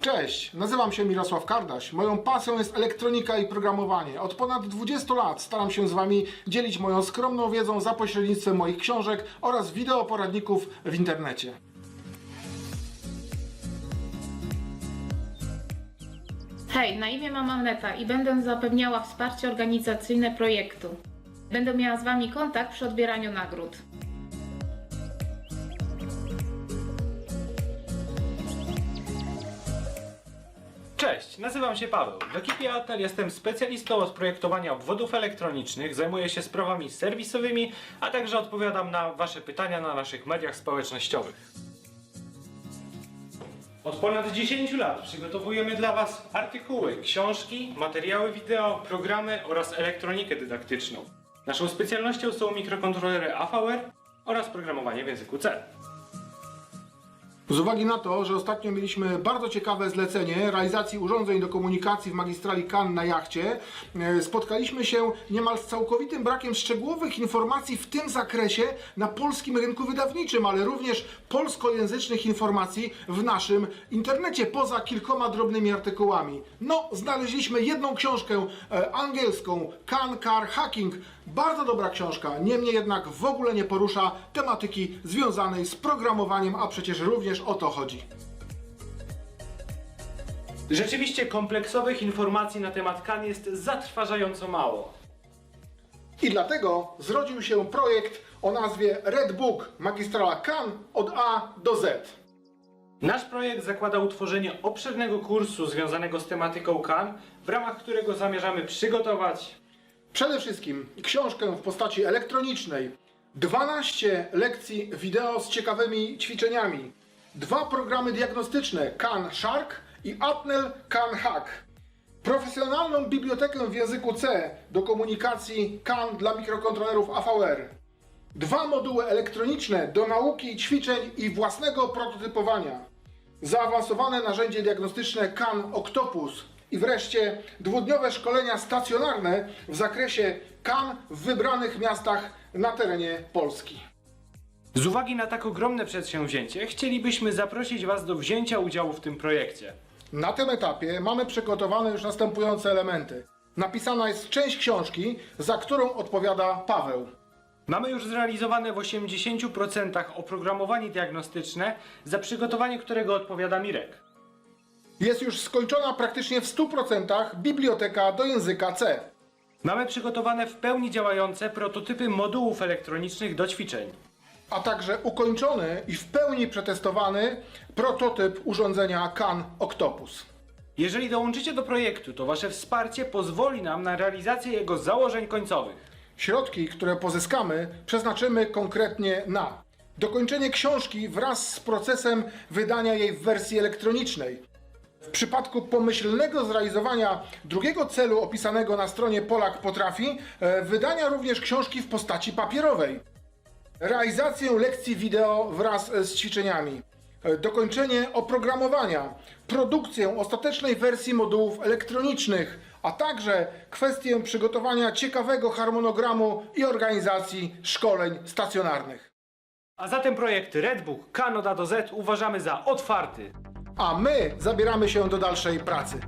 Cześć, nazywam się Mirosław Kardaś. Moją pasją jest elektronika i programowanie. Od ponad 20 lat staram się z Wami dzielić moją skromną wiedzą za pośrednictwem moich książek oraz wideoporadników w internecie. Hej, na imię mam Aneta i będę zapewniała wsparcie organizacyjne projektu. Będę miała z Wami kontakt przy odbieraniu nagród. Cześć, nazywam się Paweł. W ekipie Atel jestem specjalistą od projektowania obwodów elektronicznych, zajmuję się sprawami serwisowymi, a także odpowiadam na Wasze pytania na naszych mediach społecznościowych. Od ponad 10 lat przygotowujemy dla Was artykuły, książki, materiały wideo, programy oraz elektronikę dydaktyczną. Naszą specjalnością są mikrokontrolery AVR oraz programowanie w języku C. Z uwagi na to, że ostatnio mieliśmy bardzo ciekawe zlecenie realizacji urządzeń do komunikacji w magistrali Cannes na jachcie, e, spotkaliśmy się niemal z całkowitym brakiem szczegółowych informacji w tym zakresie na polskim rynku wydawniczym, ale również polskojęzycznych informacji w naszym internecie, poza kilkoma drobnymi artykułami. No, znaleźliśmy jedną książkę e, angielską, Can Car Hacking, bardzo dobra książka, niemniej jednak w ogóle nie porusza tematyki związanej z programowaniem, a przecież również o to chodzi. Rzeczywiście kompleksowych informacji na temat KAN jest zatrważająco mało. I dlatego zrodził się projekt o nazwie Red Book Magistrala Cannes od A do Z. Nasz projekt zakłada utworzenie obszernego kursu związanego z tematyką KAN, w ramach którego zamierzamy przygotować Przede wszystkim książkę w postaci elektronicznej, 12 lekcji wideo z ciekawymi ćwiczeniami, dwa programy diagnostyczne Can Shark i Atnel Can Hack, profesjonalną bibliotekę w języku C do komunikacji CAN dla mikrokontrolerów AVR, dwa moduły elektroniczne do nauki, ćwiczeń i własnego prototypowania, zaawansowane narzędzie diagnostyczne CAN Octopus i wreszcie dwudniowe szkolenia stacjonarne w zakresie CAN w wybranych miastach na terenie Polski. Z uwagi na tak ogromne przedsięwzięcie, chcielibyśmy zaprosić Was do wzięcia udziału w tym projekcie. Na tym etapie mamy przygotowane już następujące elementy. Napisana jest część książki, za którą odpowiada Paweł. Mamy już zrealizowane w 80% oprogramowanie diagnostyczne, za przygotowanie którego odpowiada Mirek. Jest już skończona praktycznie w 100% biblioteka do języka C. Mamy przygotowane w pełni działające prototypy modułów elektronicznych do ćwiczeń. a także ukończony i w pełni przetestowany prototyp urządzenia CAN Octopus. Jeżeli dołączycie do projektu, to Wasze wsparcie pozwoli nam na realizację jego założeń końcowych. Środki, które pozyskamy, przeznaczymy konkretnie na dokończenie książki wraz z procesem wydania jej w wersji elektronicznej. W przypadku pomyślnego zrealizowania drugiego celu opisanego na stronie Polak Potrafi, e, wydania również książki w postaci papierowej. Realizację lekcji wideo wraz z ćwiczeniami, e, dokończenie oprogramowania, produkcję ostatecznej wersji modułów elektronicznych, a także kwestię przygotowania ciekawego harmonogramu i organizacji szkoleń stacjonarnych. A zatem projekt Redbook Kanoda do Z uważamy za otwarty. A my zabieramy się do dalszej pracy.